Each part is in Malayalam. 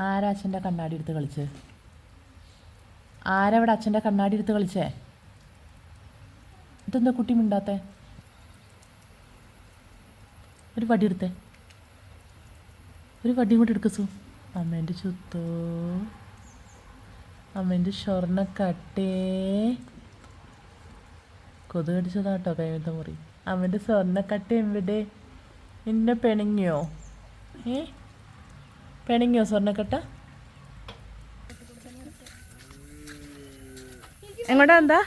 ആരാ അച്ഛന്റെ കണ്ണാടി എടുത്ത് കളിച്ച്? ആരവിടെ അച്ഛന്റെ കണ്ണാടി എടുത്ത് കളിച്ചേ? ഇതെന്താ കുട്ടി മിണ്ടാത്തെ? ഒരു വടി എടുത്തേ. ഒരു വടിയും കൂടി എടുക്കസു അമ്മേന്റെ ചുത്തോ? അമ്മേന്റെ സ്വർണക്കട്ടേ കൊതു കടിച്ചതാട്ടോ കൈമത്ത മുറി. അമ്മേന്റെ സ്വർണക്കട്ട എവിടെ? എന്നെ പിണങ്ങിയോ? ഏ? പിണങ്ങിയോ സ്വർണക്കട്ട? എങ്ങോട്ടാ എന്താ?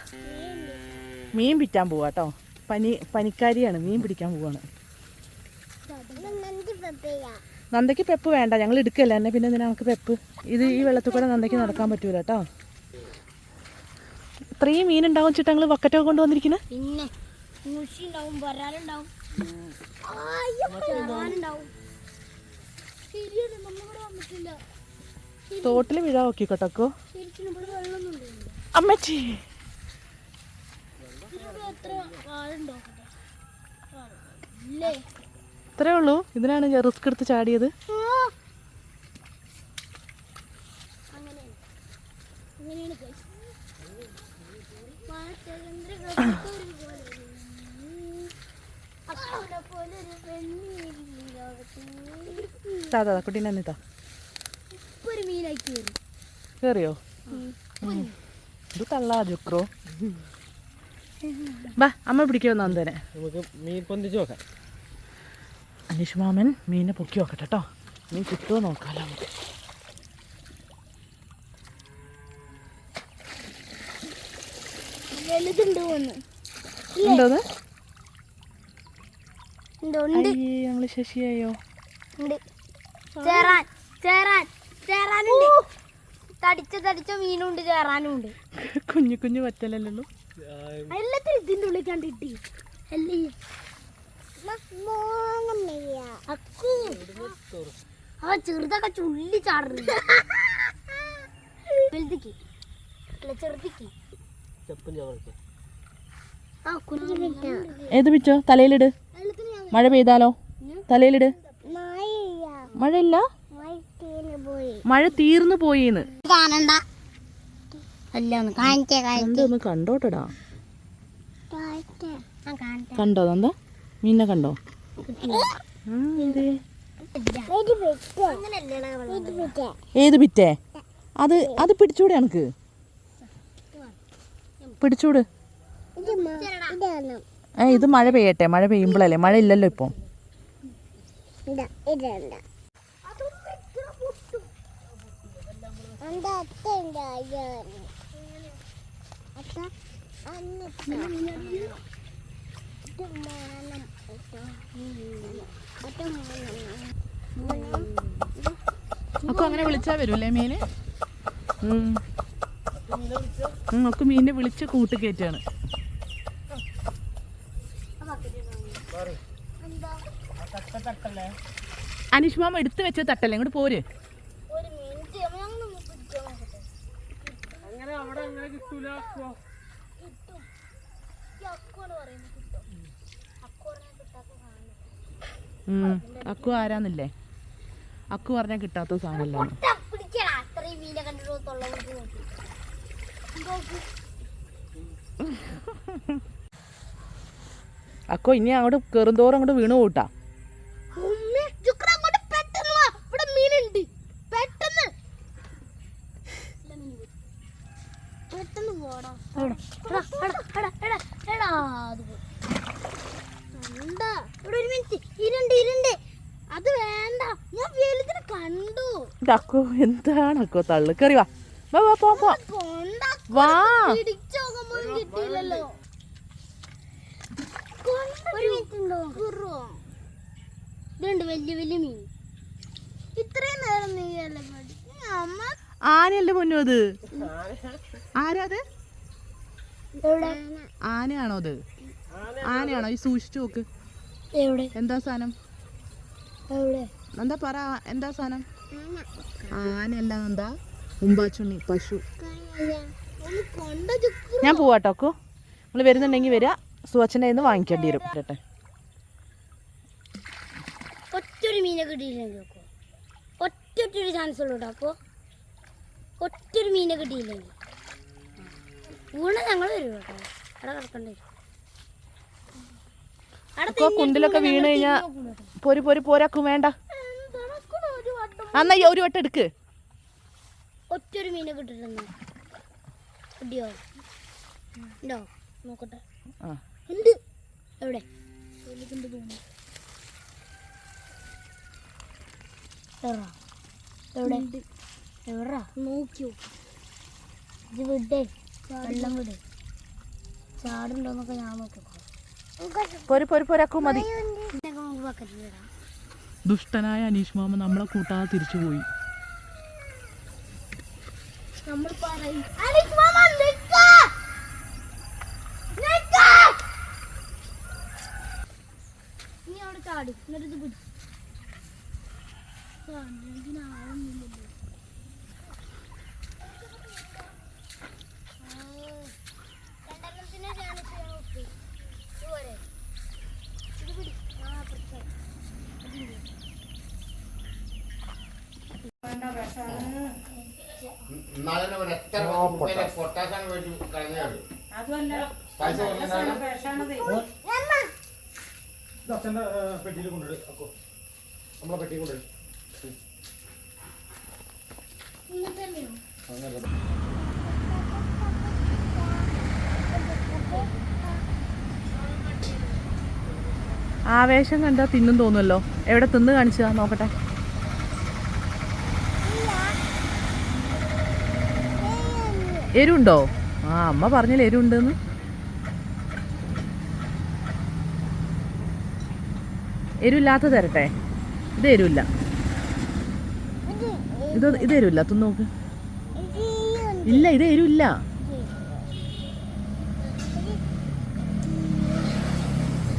മീൻ പിറ്റാൻ പോവാ കേട്ടോ പനി പനിക്കാരിയാണ് മീൻ പിടിക്കാൻ പോവാണ്. നന്ദയ്ക്ക് പെപ്പ് വേണ്ട ഞങ്ങൾ എടുക്കല്ല എന്നെ പിന്നെ എന്തിനാ നമുക്ക് പെപ്പ്? ഇത് ഈ വെള്ളത്തിൽ കൂടെ നന്ദയ്ക്ക് നടക്കാൻ പറ്റൂല കേട്ടോ ഇത്രയും മീൻ ഉണ്ടാവും ചിട്ട് ഞങ്ങൾ വക്കറ്റൊക്കെ കൊണ്ടുവന്നിരിക്കുന്നത് പിന്നെ ഉണ്ടാവും തോട്ടിൽ വീഴാ നോക്കി കേട്ടോ അമ്മച്ചി. ഇത്രേ ഉള്ളൂ. ഇതിനാണ് ഞാൻ റിസ്ക് എടുത്ത് ചാടിയത്. പോലെ. ഉം. താ താ കുട്ടീനെ വരും. കയറിയോ ഇത് തള്ളാ ജുക്രോ. ബാ അമ്മ പിടിക്കോ നന്ദനെ നമുക്ക് മീൻ പൊന്തിച്ച് നോക്കാം. അനീഷ് മാമൻ മീനെ പൊക്കി നോക്കട്ടെ കേട്ടോ മീൻ കിട്ടുമോ നോക്കാലോ നമുക്ക്. ഉണ്ടോന്ന് ഉണ്ടോത് ഉണ്ട് ഉണ്ട് അയ്യേ നമ്മൾ ശശിയായോ? ഉണ്ട്. ചേറാൻ ചേറാൻ ചേറാനുണ്ട്. തടിച്ച തടിച്ച മീനുണ്ട് ചേറാനുണ്ട്. കുഞ്ഞു കുഞ്ഞു പറ്റലല്ലോ ഉള്ളൂ എല്ലാത്തിനും ഇതിന്റെ ഉള്ളിൽ കണ്ടിട്ടി അല്ലേ? അക്കു. ആ ചെറുതൊക്കെ ചുള്ളി ചാടുന്നു. വലുതിക്ക്. അല്ല ചെറുതിക്ക്. ആ കുഞ്ഞു ഏത് പിച്ചോ? തലയിലിട്. മഴ പെയ്താലോ? തലയിലിട്. മഴയില്ല. പോയി. മഴ തീർന്നു പോയിന്ന്. ഒന്ന് ഒന്ന് കണ്ടോട്ടടാ. കണ്ടോ എന്താ മീനെ കണ്ടോ? ഏത് പിറ്റേ? അത് അത് പിടിച്ചൂടെ എനിക്ക് പിടിച്ചൂട്. ഏ ഇത് മഴ പെയ്യട്ടെ മഴ പെയ്യുമ്പോഴല്ലേ മഴ ഇല്ലല്ലോ ഇപ്പം. അപ്പൊ അങ്ങനെ വിളിച്ചാ വരൂല്ലേ മീന്? ഉം. ഉം, ഒക്കെ മീനെ വിളിച്ച് കൂട്ട് കയറ്റാണ് അനീഷ് മാമ എടുത്തു വെച്ച തട്ടല്ലേ? ഇങ്ങോട്ട് പോര്. കിട്ടും. കിട്ടും. അക്കു ആരാന്നില്ലേ? അക്കു പറഞ്ഞാൽ കിട്ടാത്ത സാധനം അക്കോ ഇനി അങ്ങോട്ട് കയറുന്തോറും അങ്ങോട്ട് വീണ് പോട്ടാ ഉമ്മേ, ജുക്ര അങ്ങോട്ട് പെട്ടെന്ന് വാ. ഇവിടെ മീനുണ്ട് പെട്ടെന്ന് ഇല്ല, മീൻ പോയി. പെട്ടെന്ന് പോടാ എടാ, എടാ, എടാ, എടാ, എടാ, അത് പോയി. കണ്ടാ? ഇവിടെ ഒരു മിനിറ്റ് ഇരുണ്ട് ഇരുണ്ട് അത് വേണ്ട ഞാൻ വലുതിനെ കണ്ടു ഇത് എന്താണ് അക്കോ തള്ളു? കയറി വാ. വാ വാ പോ പോ. കൊണ്ട വാ. ഇത്രയും നേരം അമ്മ ആനയല്ലേ പൊന്നു അത്? ആരാ അത്? എവിടെ? ആനയാണോ അത്? ആനയാണോ? ഈ സൂക്ഷിച്ചു നോക്ക്. എവിടെ? എന്താ സാധനം എവിടെ? എന്താ പറ എന്താ സാധനം ആനയല്ല എന്താ? ഉമ്പാച്ചുണ്ണി പശു. ഞാൻ പോവാട്ടോ അക്കു നിങ്ങൾ വരുന്നുണ്ടെങ്കിൽ വരിക സുവച്ചന്റെ നിന്ന് വാങ്ങിക്കേണ്ടി വരും. കേട്ടെ ഒറ്റൊരു മീനെ കിട്ടിയില്ലെങ്കിൽ ഒറ്റൊറ്റൊരു ചാൻസ് ഉള്ളൂ അപ്പോൾ ഒറ്റൊരു മീനെ കിട്ടിയില്ലെങ്കിൽ ഊണ ഞങ്ങൾ വരും കേട്ടോ അവിടെ കിടക്കേണ്ടി. വരും കുണ്ടിലൊക്കെ വീണ് കഴിഞ്ഞാൽ പൊരി പൊരി പോരാക്കും വേണ്ട. ഈ ഒരു വട്ടം എടുക്ക്. ഒറ്റൊരു മീനെ കിട്ടിട്ടുണ്ട് കിട്ടിയോ ഉണ്ടോ? നോക്കട്ടെ. ആ. ഉണ്ട് എവിടെ? എവിടാ? എവിടെ എവിടാ നോക്കിയോ? ഇത് വിടേ. വെള്ളം വിട്. ചാടുണ്ടോന്നൊക്കെ ഞാൻ നോക്കിക്കോ പൊരു പൊരു പോരാക്കും മതി. നമുക്ക് ദുഷ്ടനായ അനീഷ് മാമ നമ്മളെ കൂട്ടാതെ തിരിച്ചു പോയി. ചാടി എന്നിട്ട് ഇത് പിടി ഇതിനാവുന്നില്ലല്ലോ രണ്ടെണ്ണത്തിന് ചാൻസ് ഞാൻ ഒപ്പി ഇതുപോലെ ഇത് പിടി ആ അപ്പുറത്തെ എന്നാലും കളഞ്ഞത്? പൈസ കൊടുക്കുന്നതാണ് അച്ഛന്റെ പെട്ടിയിൽ കൊണ്ടുവരും അക്കോ. നമ്മളെ പെട്ടിയിൽ കൊണ്ടുവരും. ഇങ്ങനത്തെയോ ആവേശം കണ്ടോ തിന്നും തോന്നുമല്ലോ എവിടെ തിന്ന് കാണിച്ചതാ? നോക്കട്ടെ. എരുണ്ടോ? ആ അമ്മ പറഞ്ഞില്ല എരുണ്ടെന്ന്? എരുല്ലാത്ത തരട്ടെ. ഇത് എരുല്ല ഇത് ഇത് എരുല്ല തിന്ന് നോക്ക്. ഇല്ല ഇത് എരുല്ല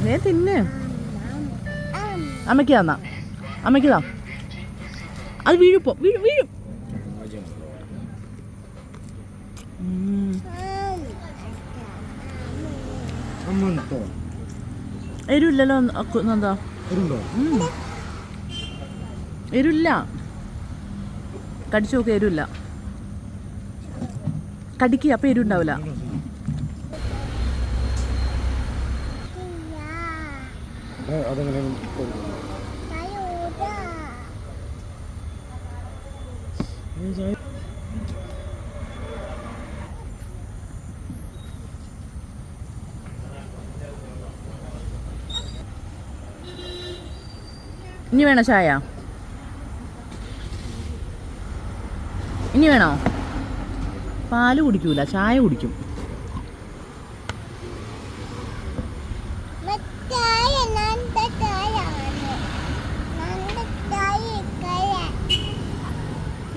നേ തിന്ന്. അമ്മയ്ക്ക് തന്നാ. അമ്മയ്ക്ക് താ അത് വീഴുപ്പോ വീഴും വീഴും. ഉം. എരുല്ലല്ലോ അക്കു- എന്താ ഉം. എരുല്ല കടിച്ചു നോക്കുക എരുല്ല. കടിക്കുക അപ്പൊ എരു ഉണ്ടാവില്ല അതെങ്ങനെ ഇനി വേണോ ചായ? ഇനി വേണോ? പാൽ കുടിക്കൂല ചായ കുടിക്കും.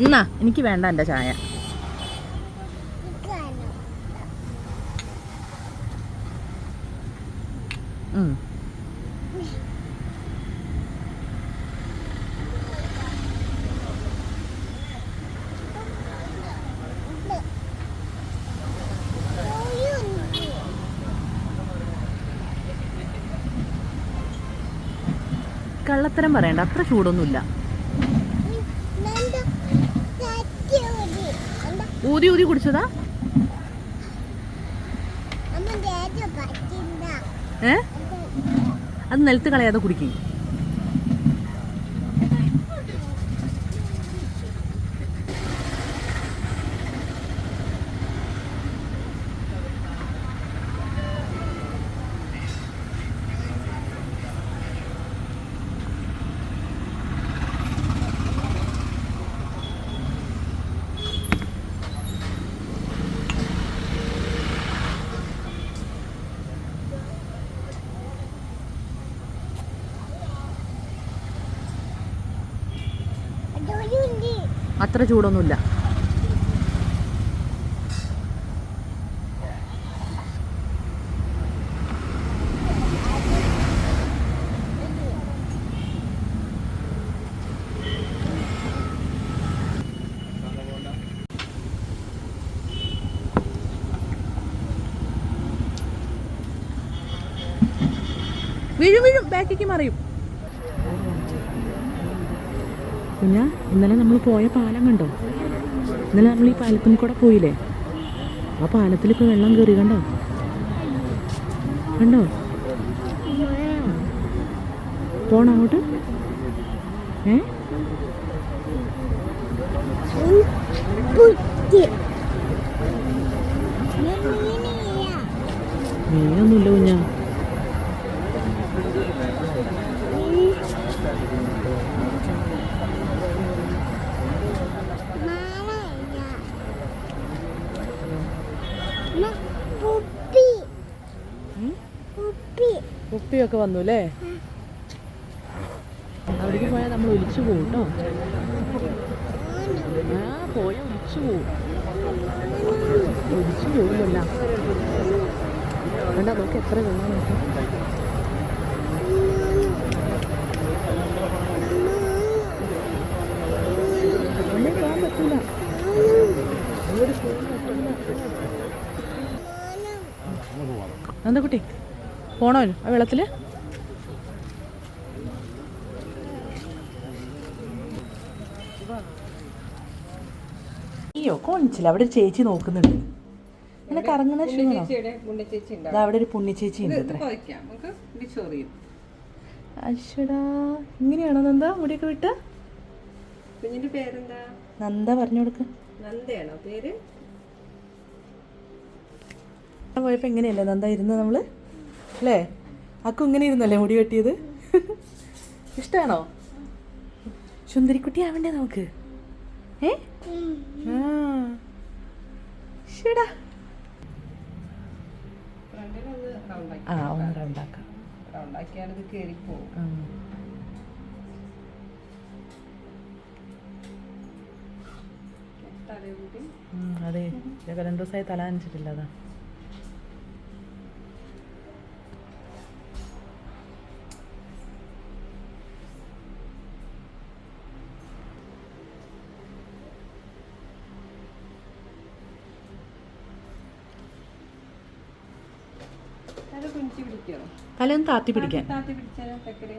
എന്നാ എനിക്ക് വേണ്ട എന്റെ ചായ. ഉം. കള്ളത്തരം പറയണ്ട. അത്ര ചൂടൊന്നുമില്ല. ഊതി ഊതി കുടിച്ചതാ? ഏ? അത് നിലത്ത് കളയാതെ കുടിക്കും. അത്ര ചൂടൊന്നുമില്ല. വീഴും വീഴും. ബാക്കിക്ക് മറിയും. കുഞ്ഞ ഇന്നലെ നമ്മൾ പോയ പാലം കണ്ടോ? ഇന്നലെ നമ്മൾ ഈ പാലത്തിൽ കൂടെ പോയില്ലേ? ആ പാലത്തിൽ ഇപ്പോൾ വെള്ളം കയറി കണ്ടോ? കണ്ടോ? പോണോ അങ്ങോട്ട്? ഏ? മീനൊന്നുമില്ല കുഞ്ഞാ പുപ്പി പുപ്പി ഉപ്പിയൊക്കെ വന്നു അല്ലേ അവിടേക്ക് പോയാൽ നമ്മൾ ഒലിച്ചു പോകും കേട്ടോ ആ പോയ ഒലിച്ചു പോകും ഒലിച്ചു പോകുമല്ല വേണ്ട നമുക്ക് എത്ര വെള്ളം നോക്കാം ഒന്നും പോകാൻ പറ്റൂല. പറ്റില്ല എന്താ പോണോ ആ വെള്ളത്തിൽ അയ്യോ കോണിച്ചില്ല. അവിടെ ഒരു ചേച്ചി നോക്കുന്നുണ്ട്. നിനക്ക് ഇറങ്ങുന്ന ക്ഷീണോ? ദാ അവിടെ ഒരു പുണ്യ ചേച്ചി ഉണ്ട് അത്ര. അശ്വടാ ഇങ്ങനെയാണോ നന്ദ മുടിയൊക്കെ വിട്ട്? കുഞ്ഞിന്റെ പേരെന്താ? നന്ദ പറഞ്ഞു കൊടുക്ക്. നന്ദയാണോ പേര്? പോയപ്പോ എങ്ങനെയല്ലേ നന്ദ ഇരുന്ന് നമ്മൾ? അല്ലേ? അക്കു ഇങ്ങനെ ഇരുന്നല്ലേ മുടി വെട്ടിയത്? ഇഷ്ടാണോ? സുന്ദരിക്കുട്ടി ആവണ്ടേ നമുക്ക്? ഏ? ആ. ഒന്ന് റൗണ്ടാക്കാം. കയറിപ്പോവും അതെ. രണ്ടു ദിവസമായി തല അനച്ചിട്ടില്ല അതാ. തലയൊന്ന് താത്തി പിടിക്കാൻ. താത്തി പിടിച്ചാലോ തെക്കൽ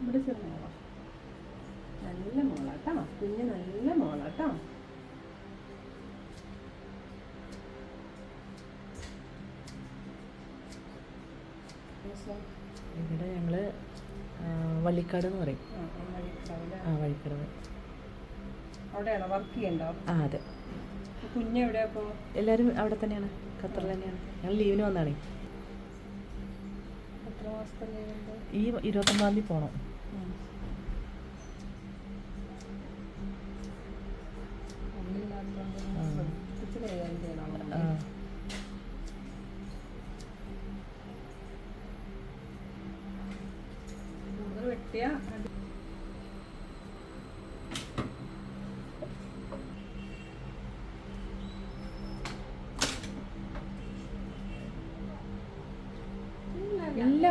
ഇവിടെ ചെറുതാണോ നല്ല മോളാട്ടോ. കുഞ്ഞ് നല്ല മോളാട്ടോ. ഇവിടെ ഞങ്ങൾ ആ, വള്ളിക്കാട് എന്ന് പറയും. ആ, വള്ളിക്കാട്. അവിടെയാണോ വർക്ക് ചെയ്യണ്ടോ? ആ അതെ. അപ്പോ എല്ലാവരും അവിടെ തന്നെയാണ്. ഖത്തറിൽ തന്നെയാണ്. ഞങ്ങൾ ലീവിന് വന്നാണേ. എത്ര മാസത്തെ ലീവുണ്ട് ഈ ഇരുപത്തൊമ്പതാം തീയതി പോണം. വെട്ടിയാ?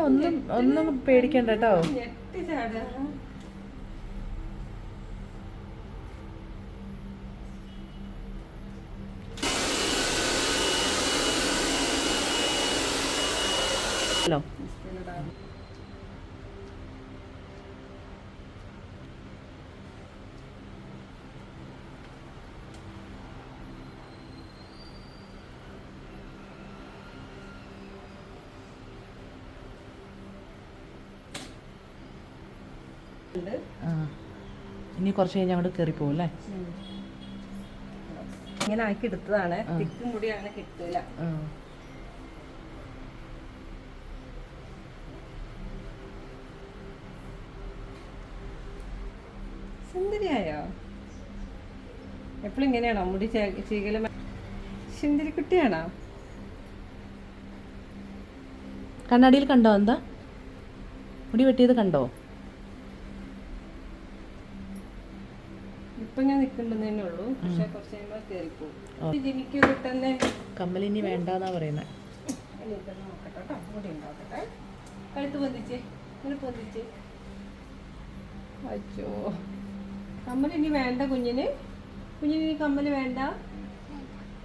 ഒന്നും ഒന്നും പേടിക്കണ്ട കേട്ടോ. ഹലോ ആ ഇനി കുറച്ച് കഴിഞ്ഞ് അങ്ങോട്ട് കയറി പോകും അല്ലേ ഇങ്ങനെ ആക്കി എടുത്തതാണ്. തിക്കും കൂടി അങ്ങനെ കിട്ടൂല. ആ. സുന്ദരിയായോ? എപ്പോഴും ഇങ്ങനെയാണോ? മുടി ചീകല സുന്ദരിക്കുട്ടിയാണോ? കണ്ണാടിയിൽ കണ്ടോ എന്താ? മുടി വെട്ടിയത് കണ്ടോ? ഇപ്പൊ ഞാൻ നിൽക്കണ്ടെന്നേ ഉള്ളൂ. പക്ഷെ കുറച്ച് കഴിയുമ്പോൾ കയറിപ്പോവും ജിമിക്ക് തന്നെ കമ്മലിനി വേണ്ടെന്നാ പറയുന്നത് നോക്കട്ടെ കേട്ടോ. മുടി ഉണ്ടാക്കട്ടെ കഴുത്ത് പൊന്തിച്ചേ. ഇങ്ങനെ പൊന്തിച്ചേ. അച്ചോ കമ്മലിനി വേണ്ട കുഞ്ഞിന്? കുഞ്ഞിന് ഇനി കമ്മൽ വേണ്ട.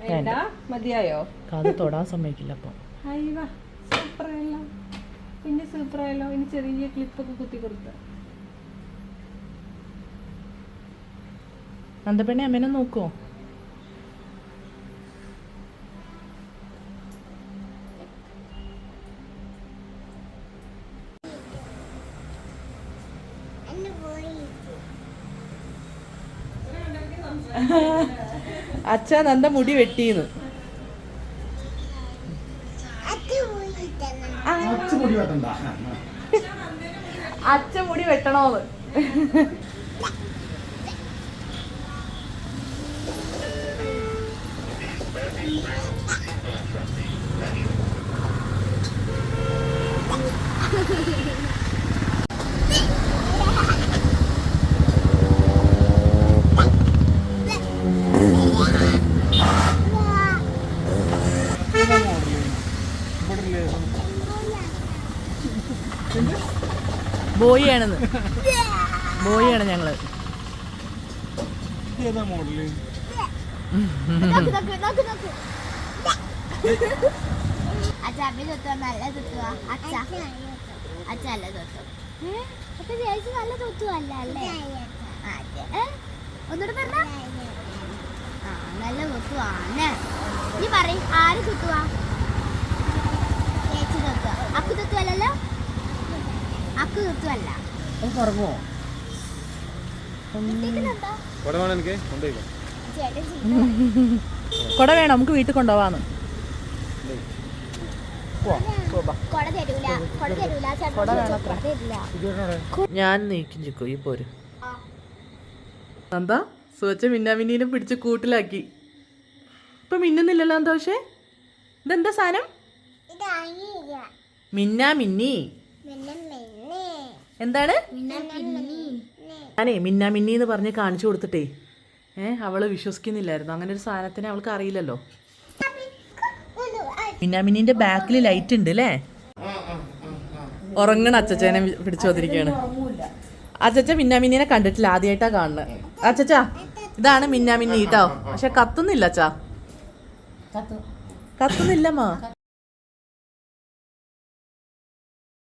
വേണ്ട. മതിയായോ? കാത് തൊടാൻ സമ്മതിക്കില്ല അപ്പം അയ്യവാ സൂപ്പറായല്ലോ. പിന്നെ സൂപ്പറായല്ലോ. ഇനി ചെറിയ ക്ലിപ്പൊക്കെ കുത്തി കൊടുത്ത. നന്ദപ്പെണ്ണെ അമ്മേനെ നോക്കുമോ അച്ഛ നന്ദ മുടി വെട്ടിന്ന്. അച്ഛ മുടി വെട്ടണോന്ന്. തൊത്തുവല്ല ആണെന്ന് ആ, ആണ് ഞങ്ങൾ ഒന്നുകൂടെ പറഞ്ഞ. ആ നല്ല തൊത്തുവാണ് നീ പറയും ആര് കൊത്തുവാ ചേച്ചി അക്കു തൊത്തുവല്ലോ അക്കു തൊത്തുവല്ല അത് കറങ്ങുമോ വേണം എനിക്ക്? കൊണ്ടുപോയിക്കോ. കൊട വേണം നമുക്ക് വീട്ടിൽ കൊണ്ടുപോവാന്ന്. കൊട കൊട കൊട കൊട ഞാൻ നീക്കം ചിക്കു ഈ പോര്. എന്താ? സുവച്ച മിന്നാമിന്നീനെ പിടിച്ച് കൂട്ടിലാക്കി. ഇപ്പൊ മിന്നുന്നില്ലല്ലോ എന്താ പക്ഷേ? ഇതെന്താ സാധനം? മിന്നാ മിന്നി. എന്താണ്? ഞാനേ മിന്ന മിന്നി എന്ന് പറഞ്ഞ് കാണിച്ചു കൊടുത്തിട്ടേ. ഏഹ് അവൾ വിശ്വസിക്കുന്നില്ലായിരുന്നു. അങ്ങനെ ഒരു സാധനത്തിനെ അവൾക്ക് അറിയില്ലല്ലോ. മിന്നാമിന്നിന്റെ ബാക്കിൽ ലൈറ്റ് ഉണ്ട് അല്ലേ? ഉറങ്ങണ അച്ചച്ചേനെ പിടിച്ചു വന്നിരിക്കുകയാണ്. അച്ചച്ച മിന്നാമിന്നിനെ കണ്ടിട്ടില്ല ആദ്യമായിട്ടാ കാണുന്നത്. അച്ചച്ച ഇതാണ് മിന്നാമിന്നി കേട്ടോ പക്ഷെ കത്തുന്നില്ല അച്ഛാ കത്തുന്നില്ലമ്മ